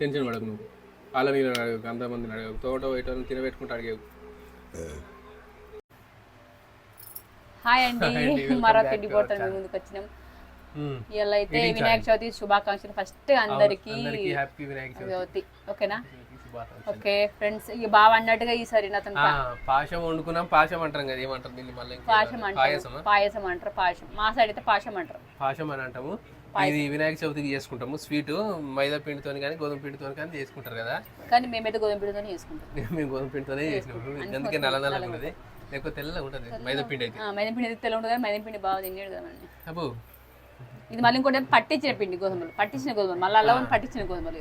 Tension పడకు నువ్వు. వాళ్ళ మీద అడగకు అంతమందిని అడగకు తోట పోయేటోళ్ళని తినబెట్టుకుంటూ అడిగేవు. హాయ్ అండి. మరో తిండి మీ ముందుకు వచ్చినాం. ఇలా అయితే వినాయక చవితి శుభాకాంక్షలు ఫస్ట్ అందరికి. అందరికీ హ్యాపీ వినాయక చవితి. ఓకేనా. ఓకే ఫ్రెండ్స్ ఇక బాగా అన్నట్టుగా ఈసారి నా ఆ, పాశం వండుకున్నాం పాశం అంటాం కదా ఏమంటారు దీన్ని మళ్ళీ పాశం అంటారు? పాయసం అంటారు పాయసం. మా సైడ్ అయితే పాయసం అంటారు. పాశం అని అంటాము. ఇది వినాయక చవితికి చేసుకుంటాము. స్వీట్ మైదా పిండితో కానీ గోధుమ పిండితో కానీ చేసుకుంటారు కదా. కానీ మేమైతే గోధుమ పిండితోనే చేసుకుంటాం. మేము గోధుమ పిండితోనే చేసినాము అందుకే నల్ల నల్లగా ఉన్నది. లేకపోతే తెల్లగా ఉంటుంది. మైదా పిండి అయితే. మైదా పిండి అయితే తెల్ల ఉంటుంది. కానీ మైదా పిండి బాగా తినేది కదండి అబ్బో. ఇది మళ్ళీ ఇంకోటి పట్టించిన పిండి గోధుమలు. పట్టించిన గోధుమలు. మళ్ళీ అలా పట్టించిన గోధుమలు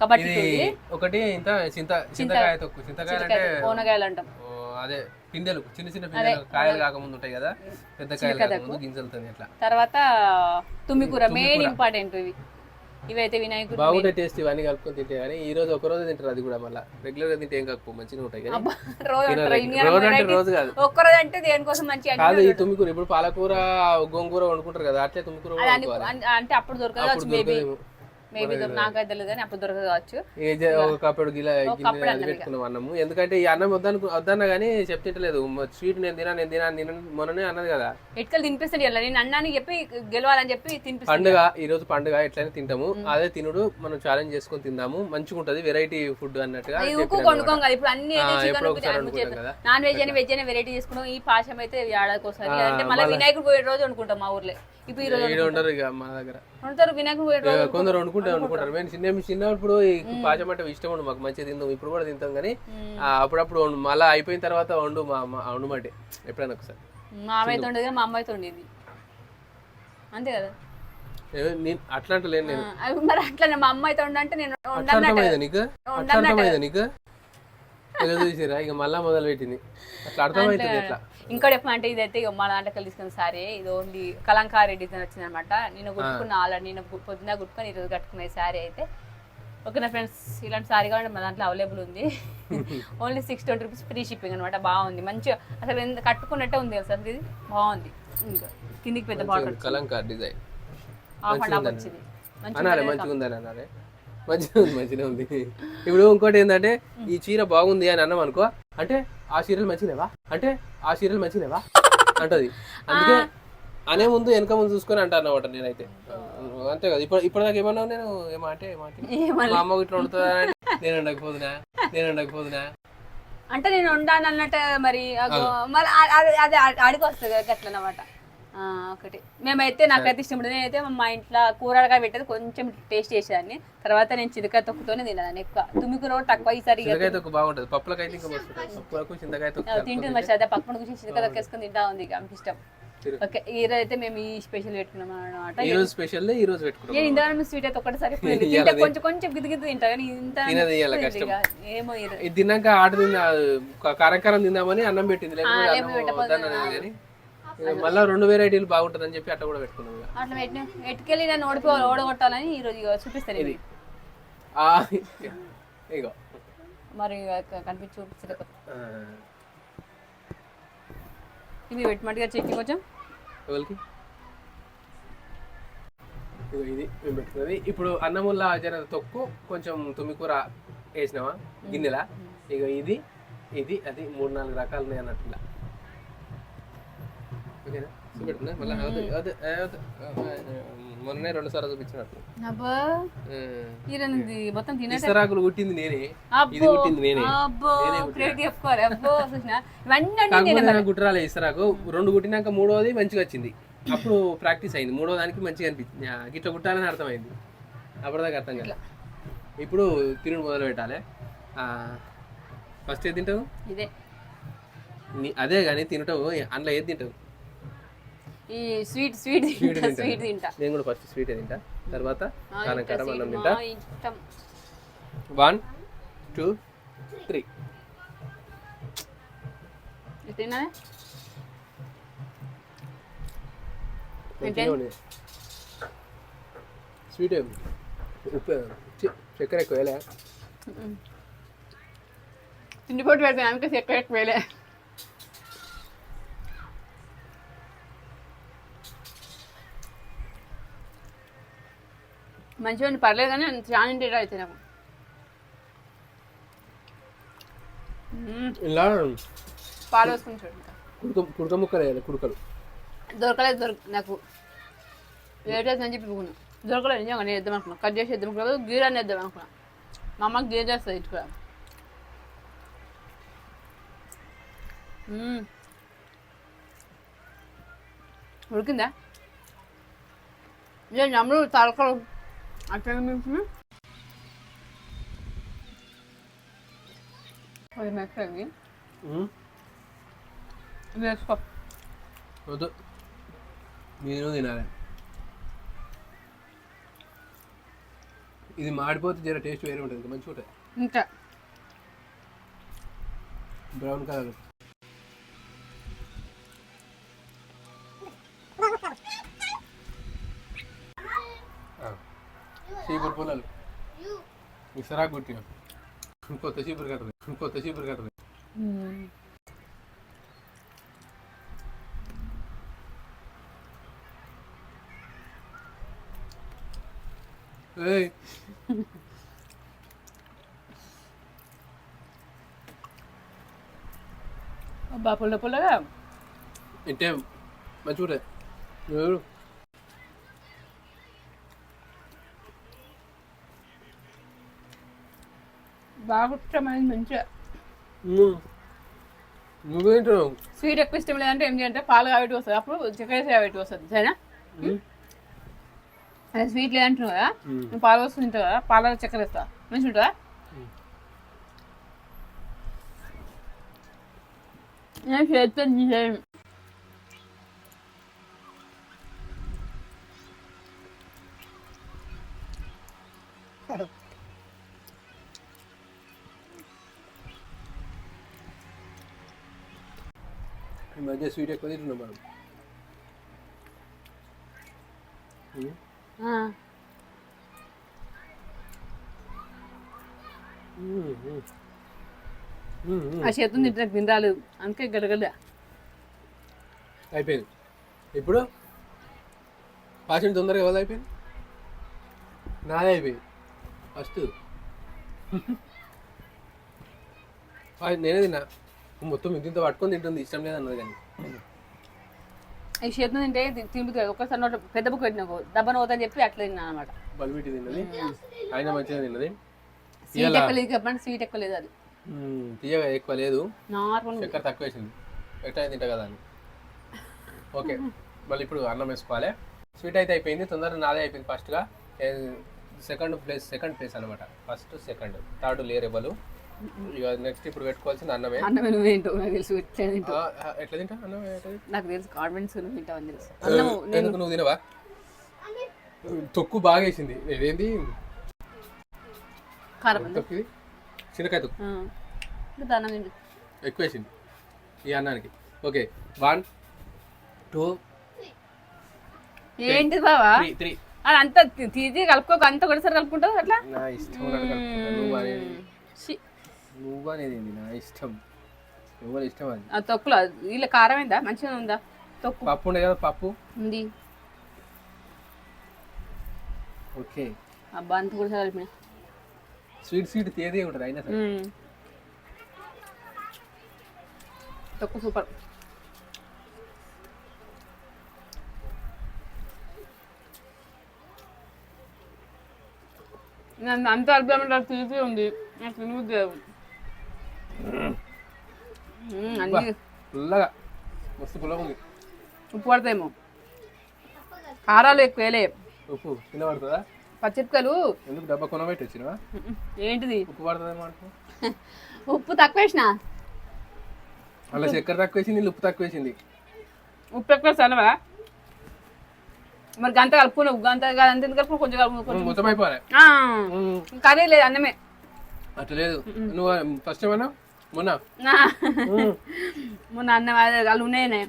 కాబట్టి ఒకటి ఇంత చింత చింతకాయ తొక్కు. చింతకాయ అంటే కోనగాయలు అంటాం. ఓ, అదే. పిందెలు చిన్న చిన్న పిందెలు కాయలు కాకముందు ఉంటాయి కదా పెద్ద కాయలు కాకముందు గింజలతో అట్లా. తర్వాత తుమ్మికూర మెయిన్ ఇంపార్టెంట్ ఇవి. ఇవైతే వినాయకుడు బాగుంటాయి టేస్ట్ ఇవన్నీ కలుపుకొని తింటే కానీ ఈ రోజు ఒక రోజు తింటారు అది కూడా మళ్ళీ. రెగ్యులర్గా తింటే ఏం కాకపో మంచిగా ఉంటాయి కానీ రోజు రోజు అంటే రోజు కాదు. ఒక్కరోజు అంటే దేనికోసం మంచి కాదు ఈ తుమ్మికూర ఇప్పుడు పాలకూర గోంగూర వండుకుంటారు కదా అట్లే తుమ్మికూర అంటే అప్పుడు దొరకదు మేబీ నాకైతే తెలియదు కానీ అప్పుడు దొరకదు కావచ్చు. ఏ జ- ఒక కప్పుడు గిల గిన్నె అది పెట్టుకున్నాం అన్నము. ఎందుకంటే ఈ అన్నం వద్దను వద్దన్నా కానీ చెప్తింటలేదు. స్వీట్ నేను తినా నేను తినా నేను మొన్ననే అన్నది కదా. ఎటుకలు తినిపిస్తాడు ఇలా నేను అన్నాని చెప్పి గెలవాలని చెప్పి తినిపిస్తాడు పండుగ ఈ రోజు పండుగ ఎట్లయినా తింటాము. అదే తినుడు మనం ఛాలెంజ్ చేసుకొని తిందాము. మంచిగా ఉంటది వెరైటీ ఫుడ్ అన్నట్టుగా ఉక్కు కొనుక్కోం కదా. ఇప్పుడు అన్ని. నాన్ వెజ్ అయినా వెజ్ అయినా వెరైటీ చేసుకున్నాం ఈ పాశం అయితే ఏడాదికి ఒకసారి అంటే మళ్ళీ వినాయకుడు పోయే రోజు అనుకుంటాం మా ఊర్లో. ఇప్పుడు ఈ రోజు ఉండరు ఇక మన దగ్గర. ఉంటారు వినాయకుడు పోయే రోజు కొందరు వండుకుంటే వండుకుంటారు మేము చిన్న చిన్నప్పుడు ఈ పాచం అంటే ఇష్టం ఉండు మాకు మంచిగా తిందాం ఇప్పుడు కూడా తింటాం కానీ అప్పుడప్పుడు వండు మళ్ళీ అయిపోయిన తర్వాత వండు మా అమ్మ వండుమంటే ఎప్పుడైనా ఒకసారి. మా అమ్మాయితో ఉండేది మా అమ్మాయితో ఉండేది అంతే కదా? నేను అట్లా అంటలేను నేను మరి అట్లనే మా అమ్మాయితో ఉండంటే నేను అట్లా నీకు? అట్లా నీకు? చూసిరా ఇక మళ్ళా మొదలు పెట్టింది అట్లా అర్థమవుతుంది ఎట్లా. చెప్పమంటే ఇదైతే ఇక మా దాంట్లో తీసుకున్న సారీ ఇది ఓన్లీ కలంకారీ డిజైన్ వచ్చింది అనమాట నేను గుట్టుకున్న ఆల్రెడీ నేను పొద్దున్న గుట్టుకొని ఈరోజు కట్టుకున్న సారీ అయితే. ఓకేనా ఫ్రెండ్స్ ఇలాంటి సారీ కావాలి మా దాంట్లో అవైలబుల్ ఉంది. Only six twenty rupees free shipping అనమాట బాగుంది. మంచిగా అసలు ఎంత కట్టుకున్నట్టే ఉంది కదా సార్ ఇది బాగుంది. ఇంకా కిందికి పెద్ద border Kalamkari design. Half and half వచ్చింది. మంచిగా మంచిగా ఉంది మంచిగా ఉంది. ఇప్పుడు ఇంకోటి ఏంటంటే ఈ చీర బాగుంది అని అన్నాం అనుకో అంటే ఆ చీరలు మంచినేవా అంటే ఆ చీరలు మంచినేవా అంటది. అందుకే అనే ముందు వెనక ముందు చూసుకొని అంటా అన్నమాట నేనైతే. అంతే కదా. ఇప్పుడు ఇప్పటిదాకా ఏమన్నావు నేను ఏమా అంటే ఏమా అంటే మా అమ్మ ఇట్లా వండుతుందా నేను వండకపోదునా? నేను వండకపోదునా? అంటే నేను ఉండాను అన్నట్టు మరి అది- అది అడిగి వస్తుంది కదా గట్ల అనమాట ఒకటి. మేమైతే నాకైతే ఇష్టం ఉండదు. నేనైతే మా ఇంట్లో కూరగాయ పెట్టేది కొంచెం టేస్ట్ చేసేదాన్ని. తర్వాత నేను చిరకాయ తొక్కుతోనే తినేదాన్ని ఎక్కువ. తుమ్మి కూర కూడా తక్కువ ఈసారి బాగుంటది. పప్పులకైతే తింటుంది మరి అదే పక్కన కూర్చొని చిరకాయ తొక్కేసుకొని తింటా ఉంది ఇక. ఇష్టం. ఓకే ఈ రోజు అయితే మేము ఈ స్పెషల్ పెట్టుకున్నాం అనమాట ఈ రోజు స్పెషల్ ఈ రోజు పెట్టుకుంటాం నేను ఇంత స్వీట్ అయితే ఒకటిసారి తింటే కొంచెం కొంచెం గిద్ద గిద్ద తింటా కానీ ఇంత ఏమో ఇది తిన్నాక ఆట తిన్నా కారం కారం తిందామని అన్నం పెట్టింది. లేకపోతే మళ్ళా రెండు వెరైటీలు బాగుంటుందని చెప్పి అట్ట కూడా పెట్టుకున్నాం. అట్లా పెట్టిన ఎట్టుకెళ్ళి నన్ను ఓడిపో ఓడగొట్టాలని ఈ రోజు చూపిస్తాను ఇది. ఆ, ఇగో. మరి కనిపించి చూపించలేదు ఆ, ఇది పెట్టమంటే చట్నీ కొంచెం. ఎవరికి? ఇది మేము పెట్టుకున్నది. ఇప్పుడు అన్నముల్లా జర తొక్కు కొంచెం తుమ్మికూర వేసినావా? గిన్నెలా? ఇక ఇది ఇది అది మూడు నాలుగు రకాలు ఉన్నాయి అన్నట్టు ఇలా ఓకేనా చూపెట్టున్నా మళ్ళీ వద్దు, వద్దు, ఏ, వద్దు. మొన్ననే రెండు సార్లు చూపించినట్టు అబ్బా. మొత్తం తినే ఇస్తరాకులు కుట్టింది నేనే. ఇది కుట్టింది నేనే. అబ్బో క్రెడిట్ చెప్పుకోవాలి అబ్బో చూసిన ఇవన్నీ ఇస్తరాకు రెండు కుట్టినాక మూడోది మంచిగా వచ్చింది. అప్పుడు ప్రాక్టీస్ అయింది. మూడో దానికి మంచిగా అనిపించింది. గిట్ల కుట్టాలని అర్థమైంది. అప్పటిదాకా అర్థం కాదు ఇప్పుడు తినుడు మొదలు పెట్టాలి. ఫస్ట్ ఏది తింటావు? ఇదే. అదే కానీ తింటావు అందులో ఏది తింటావు? ఈ స్వీట్ స్వీట్ తింటా స్వీట్ తింటా. నేను కూడా ఫస్ట్ స్వీట్ తింటా. తర్వాత కారం కారం అన్నం తింటా. ఇష్టం. వన్ టూ త్రీ ఉంది. స్వీట్ చక్కెర ఎక్కువ వేయలే. తిండి పొట్టు పెడతాను అందుకే చక్కెర ఎక్కువ వేయలే. మంచిగా ఉంది పర్లేదు కానీ చాలా ఇంటర్ అయితే నాకు ఇలా పాలు వేసుకుని చూడండి కుడుక ముక్కలు వేయాలి కుడుకలు దొరకలేదు దొరక నాకు. లేట్ అని చెప్పి అనుకున్నాను దొరకలేదు నిజంగా నేను ఇద్దాం అనుకున్నాను కట్ చేసి ఇద్దాం అనుకున్నా. గీర్ అని ఇద్దాం మా అమ్మకి గీర్ చేస్తుంది ఇటు కూడా ఉడికిందా? నేను నమ్మరు తలకలు అట్లా మీకు అది ఉమ్, వేసుకో వద్దు. మీరు తినాలి. ఇది మాడిపోతే జర టేస్ట్ వేరే ఉంటుంది మంచిగా ఉంటుంది ఇంకా బ్రౌన్ కలర్. ఇసరా గుట్టిన కొత్త చీపురు కట్టదు కొత్త చీపురు కట్టదు ఏయ్ అబ్బా పుల్ల పుల్లగా ఇంటే మంచిగా ఉంటుంది ఎవరు బాగా ఇష్టమైంది మంచిగా స్వీట్ ఎక్కువ ఇష్టం లేదంటే ఏం చేయాలంటే పాలు కాబట్టి వస్తుంది అప్పుడు చక్కెర కాబట్టి వస్తుంది సరేనా? అదే స్వీట్ లేదంటున్నావు కదా? నువ్వు పాలు వస్తుంది తింటావు కదా పాల చక్కెర వేస్తా. మంచిగా ఉంటుందా? నేను చేస్తాను మధ్య స్వీట్ ఎక్కువ తింటున్నాం మనం. ఆ చేతులు తింటే తినరాలు అందుకే గడగడ అయిపోయింది ఇప్పుడు పాషన్ తొందరగా ఎవరు అయిపోయింది నాదే అయిపోయింది ఫస్ట్ నేనే తిన్నా మొత్తం ఇంత పట్టుకొని తింటుంది ఇష్టం లేదన్నది కానీ. ఈ చేతులు తింటే తింపుతుంది ఒక్కసారి నోట పెద్ద బుక్ పెట్టినాకు దెబ్బను పోతుందని చెప్పి అట్లా తిన్నాను అనమాట బల్బిటి తిన్నది. ఆయన మంచిగా తిన్నది. స్వీట్ ఎక్కువ లేదు చెప్పండి స్వీట్ ఎక్కువ లేదు అది తీయగా ఎక్కువ లేదు. నార్మల్ చక్కెర తక్కువ వేసింది. ఎట్లా తింటా కదా అని. ఓకే మళ్ళీ ఇప్పుడు అన్నం వేసుకోవాలి. స్వీట్ అయితే అయిపోయింది తొందరగా నాదే అయిపోయింది ఫస్ట్గా సెకండ్ ప్లేస్ సెకండ్ ప్లేస్ అనమాట ఫస్ట్ సెకండ్ థర్డ్ లేరు ఎవరు. ఇక నెక్స్ట్ ఇప్పుడు పెట్టుకోవాల్సింది అన్నమే. అన్నం నువ్వేంటో నాకు తెలుసు ఎట్లా తింటావు. ఎట్లా తింటా అన్నం ఎట్లా తింటా? నాకు తెలుసు కాన్ఫిడెన్స్ నువ్వు తింటావని తెలుసు. నేను నువ్వు తినవా? తొక్కు బాగా వేసింది. ఇదేంది కారం. తొక్కు. చిన్నకాయ తొక్కు ఎక్కువ వేసింది ఈ అన్నానికి. ఓకే వన్ టూ ఏంటి బావా? త్రీ అది అంత తీసి కలుపుకోక అంత ఒకటిసారి కలుపుకుంటావు అట్లా? ఇష్టం. నువ్వు అనేది ఏంది? నా ఇష్టం. ఎవరి ఇష్టం అది? ఆ తొక్కులో? వీళ్ళ కారం ఏందా? మంచిగా ఉందా? తొక్కు. పప్పు ఉండే కదా పప్పు? ఉంది. ఓకే. అబ్బా అంత కూడా కలిపిన స్వీట్ స్వీట్ తేదే ఉంటుంది అయినా సరే. తొక్కు సూపర్. నన్ను అంత అర్థం తీసి ఉంది. నాకు తినబుద్ధి లేదు. పుల్లగా. మస్తు పుల్లగా ఉంది. ఉప్పు పడతాయేమో. కారాలు ఎక్కువ వేలే ఉప్పు తినబడుతుందా పచ్చిమిరపకాయలు. ఎందుకు డబ్బా కొనబెట్టి వచ్చినవా? ఏంటిది? ఉప్పు పడుతుందేమో ఉప్పు తక్కువ వేసిన అలా చక్కెర తక్కువ వేసింది ఉప్పు తక్కువ వేసింది ఉప్పు ఎక్కువ సనవా మరి గంత కలుపుకున్నావు గంత గంత ఎందుకు కలుపుకున్నావు? కొంచెం కలుపు కొంచెం మొత్తం అయిపోవాలి. కర్రీ లేదు అన్నమే. అట్లా లేదు. నువ్వు ఫస్ట్ ఏమన్నా మొన్న మొన్న అన్నం వాళ్ళు ఉన్నాయనే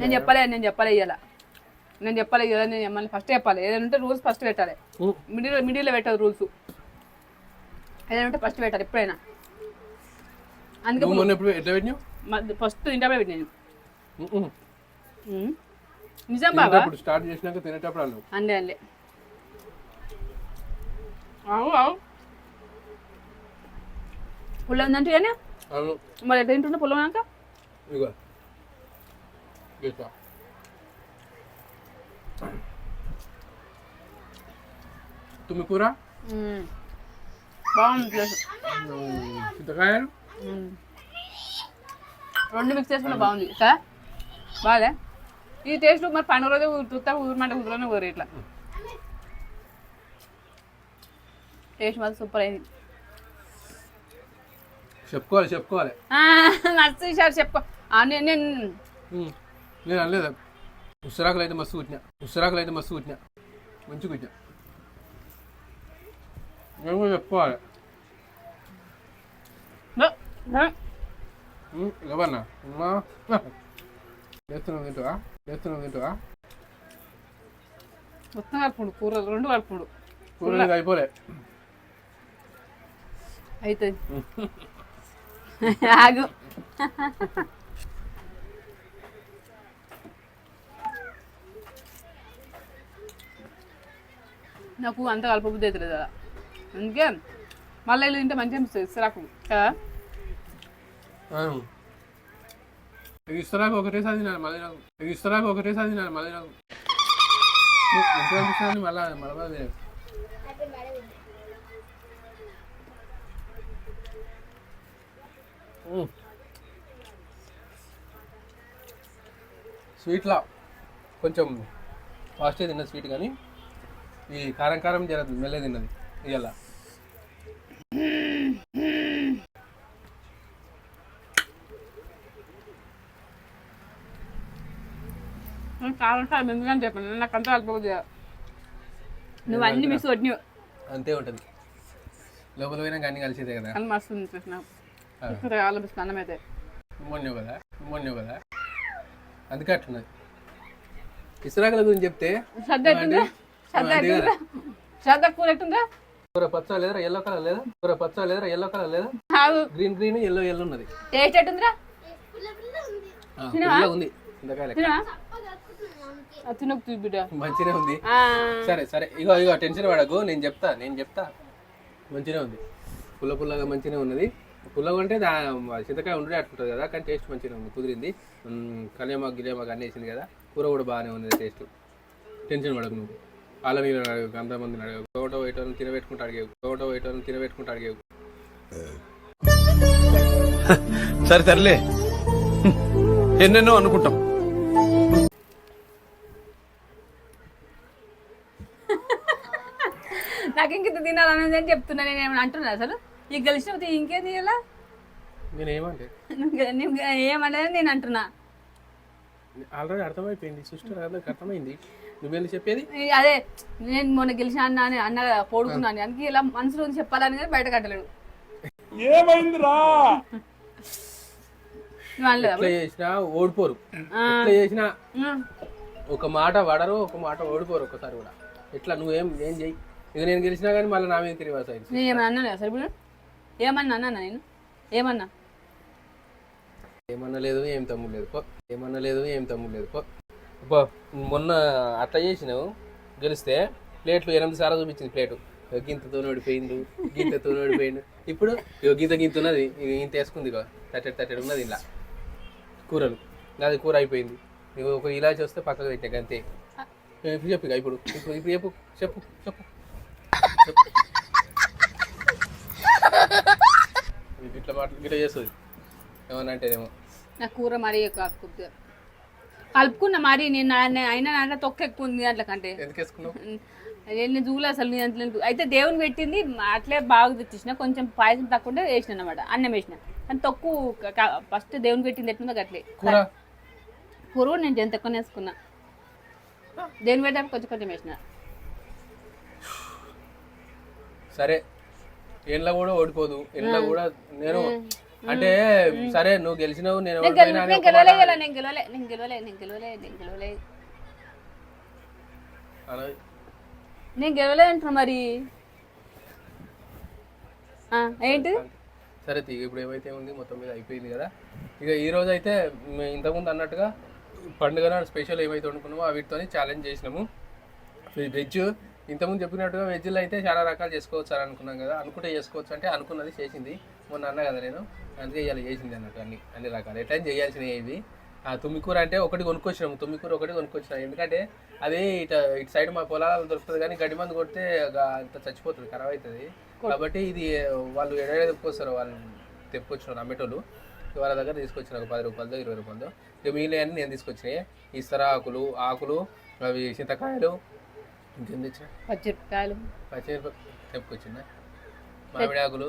నేను చెప్పలే నేను చెప్పలే ఇయ్యాల నేను చెప్పలే ఇయ్యాల నేను చెప్పాలి ఫస్ట్ చెప్పాలి ఏదైనా ఉంటే రూల్స్ ఫస్ట్ పెట్టాలి మిడిల్ మిడిల్లో పెట్టదు రూల్స్ ఏదైనా ఉంటే ఫస్ట్ పెట్టాలి ఎప్పుడైనా అందుకే ఫస్ట్ ఇంటర్వ్యూ పెట్టినాను. నిజం బాబా స్టార్ట్ చేసినాక తినేటప్పుడు అందే అందే అవు అవు పుల్ల ఉందంటే కానీ అవును మరి ఎట్లా తింటుండే పుల్ల ఉన్నాక ఇగో గీత తుమ్మి కూర బాగుంది చింతకాయలు. రెండు మిక్స్ చేసుకున్న బాగుంది కదా బాగా ఈ టేస్ట్ మరి పండుగ రోజు తుత్తా ఊరమంటే ఊరిలోనే ఊరు ఇట్లా టేస్ట్ మాత్రం సూపర్ అయింది. చెప్పుకోవాలి చెప్పుకోవాలి. మస్తు సార్ చెప్ప. ఆ, నేను నేను అనలేదు? ఉసిరాకులు అయితే మస్తు కుట్టినా. ఉసిరాకులు అయితే మస్తు కుట్టినా. మంచి కుట్టినా. నేను కూడా చెప్పుకోవాలి. No, no. ఉమ్, ఎవరన్నా అమ్మా వేస్తున్నావు తింటావా? వేస్తున్నావు తింటావా? మొత్తం కలుపుడు కూర రెండు కలుపుడు కూర ఇంకా అయిపోలే. అవుతుంది ఆగు నాకు అంత కలపబుద్ధి అవుతుంది కదా అందుకే మళ్ళీ ఇల్లు తింటే మంచిగా అనిపిస్తుంది ఇస్తరాకు కదా ఇస్తరాకు ఒకటేసారి తినాలి మళ్ళీ నాకు ఇస్తరాకు ఒకటేసారి తినాలి మళ్ళీ నాకు మంచిగా అనిపిస్తుంది మళ్ళీ మళ్ళీ మళ్ళీ ఉమ్. స్వీట్లా కొంచెం ఫాస్ట్గా తిన్న స్వీట్ కానీ ఈ కారం కారం జర మెల్లే తిన్నది ఇవాళ నేను కారం సార్ ఎందుకని చెప్పాను నాకు అంత. నువ్వు అన్ని మిస్ అంతే ఉంటుంది. లోపల పోయినా కానీ కలిసేదే కదా. మస్తు చూసిన ఆ. ఇక్కడ ఆలోపిస్తుంది అన్నం అయితే. మొన్నవు కదా మొన్నవు కదా అందుకే అట్లున్నది. ఇసురాకుల గురించి చెప్తే శ్రద్ధ కూర ఎట్టుందా కూర పచ్చ లేదరా ఎల్లో కలర్ లేదా? కూర పచ్చ లేదరా ఎల్లో కలర్ లేదా? గ్రీన్ గ్రీన్ ఎల్లో ఎల్లో ఉన్నది. టేస్ట్ ఎట్టుందిరా? ఉంది. మంచిగా ఉంది. ఆ, సరే సరే. ఇగో ఇగో టెన్షన్ పడకు. నేను చెప్తా నేను చెప్తా. మంచిగా ఉంది. పుల్ల పుల్లగా మంచిగా ఉన్నది. పుల్లగా అంటే దా చింతకాయ ఉండే అట్టుకుంటుంది కదా కానీ టేస్ట్ మంచిగా ఉంది కుదిరింది. మ్, కళ్యామాకు గిలేమాకు అన్నీ వేసింది కదా కూర కూడా బాగానే ఉంది టేస్ట్. టెన్షన్ పడకు నువ్వు. వాళ్ళ మీద అడగకు అంతమందిని అడగవు ఒకటో వైటోని తినబెట్టుకుంటూ అడిగేవు ఒకటో వైటోని తినబెట్టుకుంటూ అడిగేవు. సరే తరలే ఎన్నెన్నో అనుకుంటాం. నాకు ఇంక తినాలనేది అని చెప్తున్నా నేను ఏమైనా అంటున్నా అసలు? నీకు గెలిచినప్పుడు ఇంకేం తీయాలా? నేను ఏమంటే నువ్వు ఏమనేది నేను అంటున్నా. ఆల్రెడీ అర్థమైపోయింది సిస్టర్ అందరికి అర్థమైంది. నువ్వేంది చెప్పేది? అదే నేను మొన్న గెలిచిన అన్న అని అన్న పోడుకున్నాను. అందుకే ఇలా మనసులో ఉంది చెప్పాలని కానీ బయట కట్టలేడు నువ్వు అనలేదా? ఎట్లా చేసినా ఓడిపోరు. ఎట్లా చేసినా. ఒక మాట పడరు ఒక మాట ఓడిపోరు ఒకసారి కూడా. ఎట్లా? నువ్వేం ఏం చెయ్యి ఇక నేను గెలిచినా కానీ మళ్ళీ నా మీద తిరిగి వస్తాయి. నేను ఏమన్నా అన్నా నేను? ఏమన్నా? ఏమన్నా లేదు ఏం తమ్ముడు లేదు పో. ఏమన్నా లేదు ఏం తమ్ముడు లేదు పో. పో మొన్న అట్లా చేసినావు గెలిస్తే ప్లేట్లు ఎనిమిది సార్లు చూపించింది ప్లేటు. గింతతో ఓడిపోయిండు గింతతో ఓడిపోయిండు. ఇప్పుడు గింత గింత ఉన్నది ఇంత వేసుకుంది తట్టెడు తట్టెడు ఉన్నది ఇలా కూరలు అది కూర అయిపోయింది. ఇగో ఒక ఇలాచి వస్తే పక్కకు పెట్టాక అంతే ఇప్పుడు చెప్పు ఇప్పుడు ఇప్పుడు చెప్పు చెప్పు చెప్పు చెప్పు. ఇది ఇట్లా మాటలు గిట్లా చేస్తుంది. ఏమన్నా అంటేనేమో నా కూర మరీ ఎక్కువ కలుపుకుంది కలుపుకున్నా మరి నేను నా- అయినా నా తొక్క ఎక్కువ ఉంది దాంట్లో కంటే. ఎందుకు వేసుకున్నావు నేను చూలే అసలు నీ దాంట్లో ఎందుకు- అయితే దేవుని పెట్టింది అట్లే బాగా తెచ్చేసిన. కొంచెం పాయసం తక్కువ వేసిన అనమాట అన్నం వేసిన. కానీ తక్కువ ఫస్ట్ దేవుని పెట్టింది ఎట్లుందో అట్లే కూర? నేను ఎంత ఎక్కువ వేసుకున్నా. దేవుని పెట్టాక కొంచెం కొంచెం వేసిన. సరే. ఎండ్ల కూడా ఓడిపోదు. ఎండ్ల కూడా నేను అంటే సరే నువ్వు గెలిచినావు నేను నేను గెలవలే అంటున్నా మరి. ఏంటి? సరే తీగ ఇప్పుడు ఏమైతే ఉంది మొత్తం మీద అయిపోయింది కదా. ఇక ఈ రోజు అయితే ఇంతకుముందు అన్నట్టుగా పండుగ స్పెషల్ ఏమైతే వండుకున్నామో వీటితో ఛాలెంజ్ చేసినాము. వెజ్ ఇంతకుముందు చెప్పినట్టుగా వెజ్లో అయితే చాలా రకాలు చేసుకోవచ్చు అని అనుకున్నాం కదా. అనుకుంటే చేసుకోవచ్చు అంటే అనుకున్నది చేసింది. మొన్న అన్న కదా నేను. అందుకే ఇవాళ చేసింది అన్నట్టు అన్ని అన్ని రకాలు. ఎట్లా చేయాల్సినవి ఇవి. ఆ తుమ్మికూర అంటే ఒకటి కొనుక్కొచ్చినాము. తుమ్మికూర ఒకటి కొనుక్కొచ్చినాం ఎందుకంటే అది ఇటు ఇటు సైడ్ మా పొలాలలో దొరుకుతుంది కానీ గడ్డి మందు కొడితే అంత చచ్చిపోతుంది ఖరాబ్ అవుతుంది కాబట్టి ఇది వాళ్ళు ఎడ తెప్పుకొస్తారు వాళ్ళు తెప్పుకొచ్చినారు అమ్మేటోళ్ళు వాళ్ళ దగ్గర తీసుకొచ్చిన ఒక పది రూపాయలతో ఇరవై రూపాయలతో ఇక మిగిలిన నేను తీసుకొచ్చినాయి. ఇస్తర ఆకులు ఆకులు అవి చింతకాయలు ఇంకేం తెచ్చిన పచ్చిమిరపకాయలు. పచ్చిమిరపకాయ తెప్పుకొచ్చిందా మామిడి ఆకులు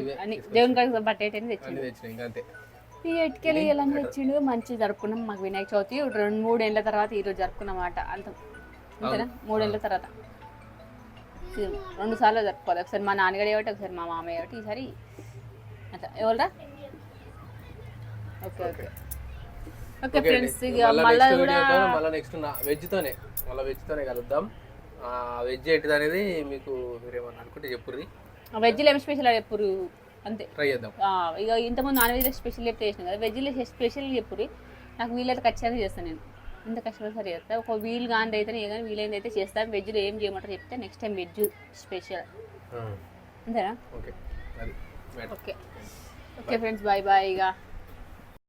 ఇవే అన్ని తీసుకొచ్చి. దేవుని కాడికి పట్టేటని తెచ్చిండు ఇంకా అంతే. ఈ తెచ్చిండు మంచి జరుపుకున్నాం మాకు వినాయక చవితి. రెండు మూడేళ్ళ తర్వాత ఈరోజు జరుపుకున్నమాట అంత. అంతేనా? మూడేళ్ళ తర్వాత. రెండు సార్లు జరుపుకోవాలి. ఒకసారి మా నాన్నగారు ఒకటి ఒకసారి మా మామయ్య ఒకటి ఈసారి అట్లా. ఎవరా ఓకే ఓకే. ఓకే ఫ్రెండ్స్ ఇక మళ్ళీ కూడా మళ్ళీ నెక్స్ట్ వెజ్ తోనే మళ్ళీ వెజ్ తోనే కలుద్దాం. వెజ్ ఏంటిది అనేది మీకు మీరేమన్నా అనుకుంటే చెప్పుర్రి. వెజ్లో ఏమి స్పెషల్ ఎప్పుడు అంతే. ట్రై చేద్దాం. ఆ, ఇక ఇంతకుముందు నాన్ వెజ్లో స్పెషల్ చెప్తే చేసిన కదా వెజ్లో స్పెషల్ చెప్పుర్రి. నాకు వీలైతే ఖచ్చితంగా చేస్తాను నేను. ఇంత కష్టపడి సరే చేస్తా. ఒక వీలు కానీ అయితే ఏ కానీ వీలైంది అయితే చేస్తాను వెజ్లో ఏం చేయమంటారు చెప్తే నెక్స్ట్ టైం వెజ్ స్పెషల్ అంతేనా? Okay. Okay okay friends bye bye ఇక